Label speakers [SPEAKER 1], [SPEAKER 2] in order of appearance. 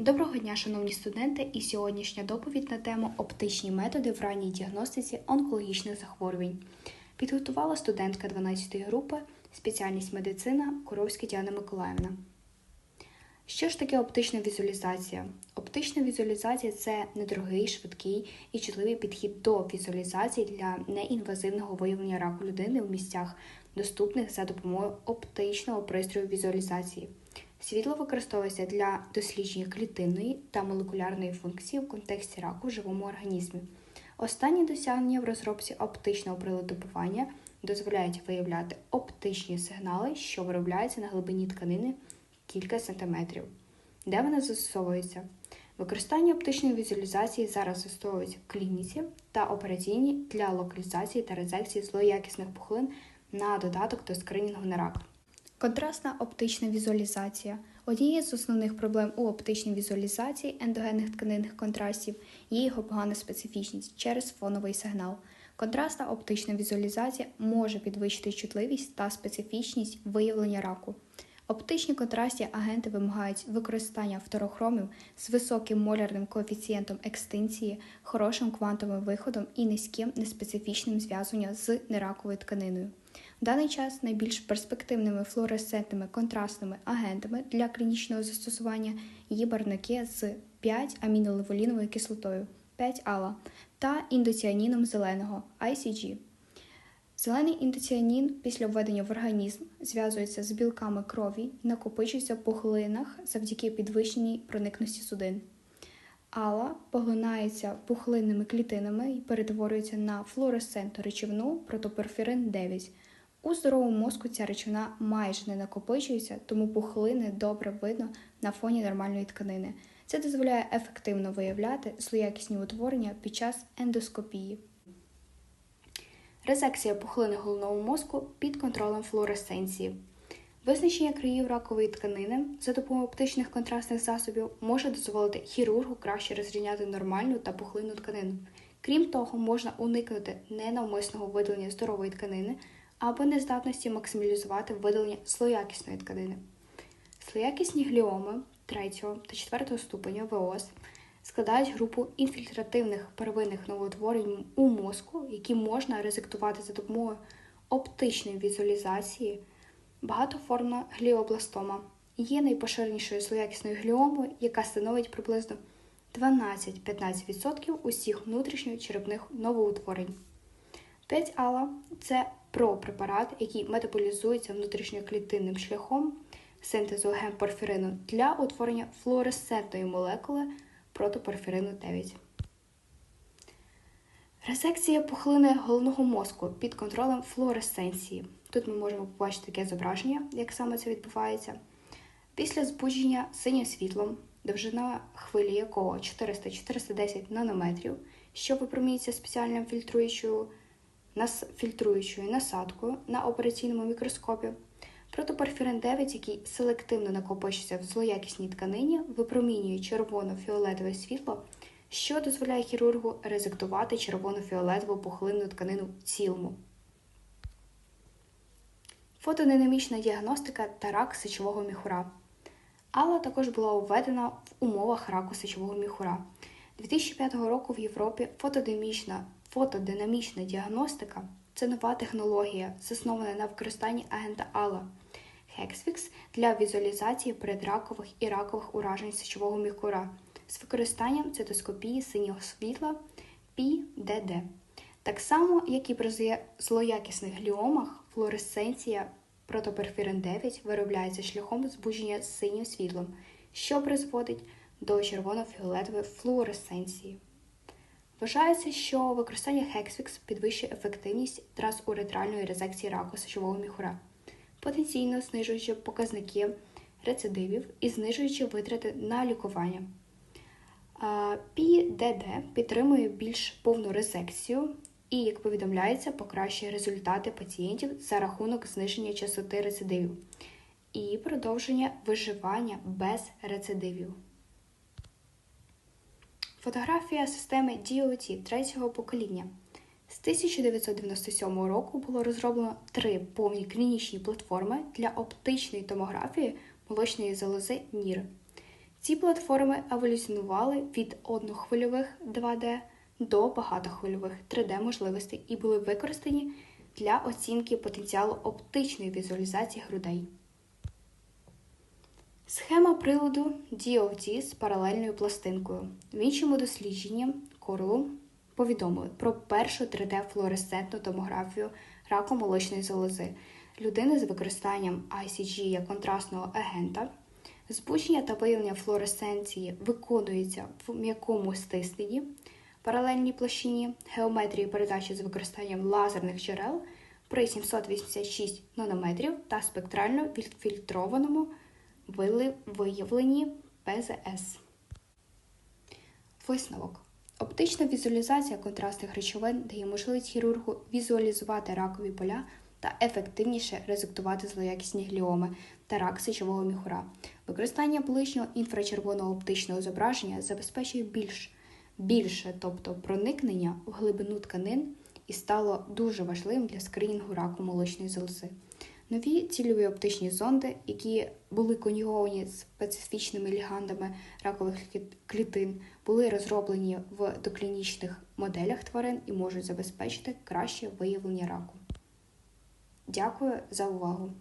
[SPEAKER 1] Доброго дня, шановні студенти, і сьогоднішня доповідь на тему оптичні методи в ранній діагностиці онкологічних захворювань. Підготувала студентка 12-ї групи, спеціальність медицина Куровська Діана Миколаївна. Що ж таке оптична візуалізація? Оптична візуалізація це недорогий, швидкий і чутливий підхід до візуалізації для неінвазивного виявлення раку людини в місцях, доступних за допомогою оптичного пристрою візуалізації. Світло використовується для дослідження клітинної та молекулярної функції в контексті раку в живому організмі. Останні досягнення в розробці оптичного приладобування дозволяють виявляти оптичні сигнали, що виробляються на глибині тканини кілька сантиметрів. Де вони застосовуються? Використання оптичної візуалізації зараз застосовується в клініці та операційні для локалізації та резекції злоякісних пухлин на додаток до скринінгу на рак. Контрастна оптична візуалізація. Однією з основних проблем у оптичній візуалізації ендогенних тканинних контрастів є його погана специфічність через фоновий сигнал. Контрастна оптична візуалізація може підвищити чутливість та специфічність виявлення раку. Оптичні контрастні агенти вимагають використання фторохромів з високим молярним коефіцієнтом екстинції, хорошим квантовим виходом і низьким неспецифічним зв'язуванням з нераковою тканиною. В даний час найбільш перспективними флуоресцентними контрастними агентами для клінічного застосування є барвники з 5 амінолеволіновою кислотою 5 ала та індоціаніном зеленого ICG. Зелений індоціанін після введення в організм зв'язується з білками крові і накопичується в пухлинах завдяки підвищеній проникності судин. Ала поглинається пухлинними клітинами і перетворюється на флуоресцентну речовину протоперфірин 9. У здоровому мозку ця речовина майже не накопичується, тому пухлини добре видно на фоні нормальної тканини. Це дозволяє ефективно виявляти злоякісні утворення під час ендоскопії. Резекція пухлини головного мозку під контролем флуоресценції. Визначення країв ракової тканини за допомогою оптичних контрастних засобів може дозволити хірургу краще розрізняти нормальну та пухлинну тканину. Крім того, можна уникнути ненавмисного видалення здорової тканини або нездатності максималізувати видалення злоякісної тканини. Злоякісні гліоми 3 та 4 ступеня ВОС складають групу інфільтративних первинних новоутворень у мозку, які можна резектувати за допомогою оптичної візуалізації. Багатоформна гліобластома є найпоширенішою злоякісною гліомою, яка становить приблизно 12-15% усіх внутрішньочерепних новоутворень. 5 ала це пропрепарат, який метаболізується внутрішньоклітинним шляхом синтезу гемпорфірину для утворення флуоресцентної молекули протопорфірину 9. Резекція пухлини головного мозку під контролем флуоресценції. Тут ми можемо побачити таке зображення, як саме це відбувається. Після збудження синім світлом, довжина хвилі якого 400-410 нанометрів, що випромінюється спеціальним фільтруючою фільтруючою насадкою на операційному мікроскопі. Протопорфірин 9, який селективно накопичується в злоякісній тканині, випромінює червоно-фіолетове світло, що дозволяє хірургу резектувати червоно-фіолетову пухлинну тканину в цілому. Фотодинамічна діагностика та рак сечового міхура. Алла також була введена в умовах раку сечового міхура. 2005 року в Європі фотодинамічна, фотодинамічна діагностика це нова технологія, заснована на використанні агента Алла Hexfix для візуалізації передракових і ракових уражень сечового мікура з використанням цитоскопії синього світла PDD. Так само, як і при злоякісних гліомах, флуоресценція протоперфірин 9 виробляється шляхом збудження синім світлом, що призводить до червоно-фіолетової флуоресценції. Вважається, що використання Hexfix підвищує ефективність трансуретральної резекції раку сечового міхура, потенційно знижуючи показники рецидивів і знижуючи витрати на лікування. PDD підтримує більш повну резекцію і, як повідомляється, покращує результати пацієнтів за рахунок зниження частоти рецидивів і продовження виживання без рецидивів. Фотографія системи DOT третього покоління. З 1997 року було розроблено три повні клінічні платформи для оптичної томографії молочної залози НІР. Ці платформи еволюціонували від однохвильових 2D до багатохвильових 3D можливостей і були використані для оцінки потенціалу оптичної візуалізації грудей. Схема приладу DOT з паралельною пластинкою. В іншому дослідженні Корлу повідомили про першу 3D-флуоресцентну томографію раку молочної залози людини з використанням ICG як контрастного агента. Збудження та виявлення флуоресценції виконується в м'якому стисненні, паралельній площині, геометрії передачі з використанням лазерних джерел при 786 нанометрів та спектрально відфільтрованому виявленні ПЗС. Висновок. Оптична візуалізація контрастних речовин дає можливість хірургу візуалізувати ракові поля та ефективніше резектувати злоякісні гліоми та рак сечового міхура. Використання ближнього інфрачервоного оптичного зображення забезпечує більш більше, тобто проникнення в глибину тканин і стало дуже важливим для скринінгу раку молочної залози. Нові цільові оптичні зонди, які були конюговані специфічними лігандами ракових клітин, були розроблені в доклінічних моделях тварин і можуть забезпечити краще виявлення раку. Дякую за увагу!